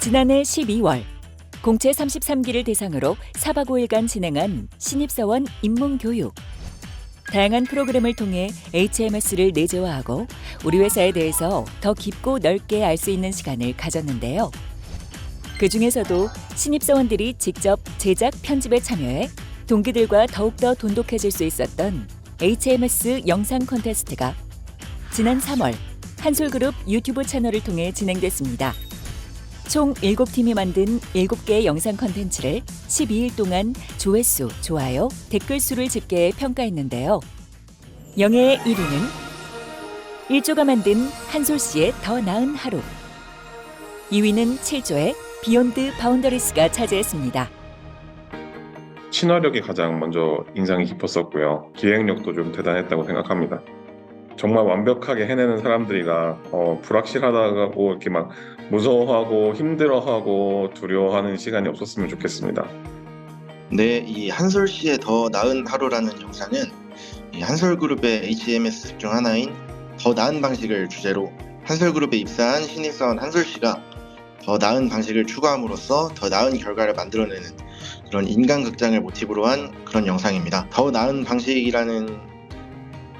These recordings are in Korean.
지난해 12월 공채 33기를 대상으로 4박 5일간 진행한 신입사원 입문교육. 다양한 프로그램을 통해 HMS를 내재화하고 우리 회사에 대해서 더 깊고 넓게 알 수 있는 시간을 가졌는데요. 그 중에서도 신입사원들이 직접 제작 편집에 참여해 동기들과 더욱더 돈독해질 수 있었던 HMS 영상 콘테스트가 지난 3월 한솔그룹 유튜브 채널을 통해 진행됐습니다. 총 7팀이 만든 7개의 영상 컨텐츠를 12일 동안 조회수, 좋아요, 댓글 수를 집계해 평가했는데요. 영예의 1위는 1조가 만든 한솔 씨의 더 나은 하루. 2위는 7조의 비욘드 바운더리스가 차지했습니다. 친화력이 가장 먼저 인상이 깊었었고요. 기획력도 좀 대단했다고 생각합니다. 정말 완벽하게 해내는 사람들이라 어, 불확실하다고 이렇게 막 무서워하고 힘들어하고 두려워하는 시간이 없었으면 좋겠습니다. 네, 이 한솔 씨의 더 나은 하루라는 영상은 이 한솔 그룹의 HMS 중 하나인 더 나은 방식을 주제로 한솔 그룹에 입사한 신입사원 한솔 씨가 더 나은 방식을 추구함으로써 더 나은 결과를 만들어내는 그런 인간 극장을 모티브로 한 그런 영상입니다. 더 나은 방식이라는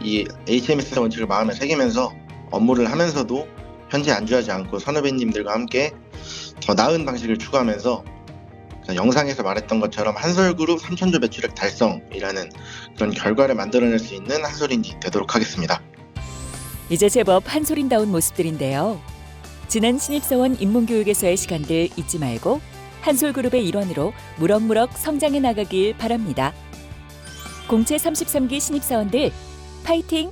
이 HMS 원칙을 마음에 새기면서 업무를 하면서도 현재 안주하지 않고 선후배님들과 함께 더 나은 방식을 추구하면서 자, 영상에서 말했던 것처럼 한솔그룹 3천조 매출액 달성이라는 그런 결과를 만들어낼 수 있는 한솔인이 되도록 하겠습니다. 이제 제법 한솔인다운 모습들인데요. 지난 신입사원 입문교육에서의 시간들 잊지 말고 한솔그룹의 일원으로 무럭무럭 성장해 나가길 바랍니다. 공채 33기 신입사원들 파이팅!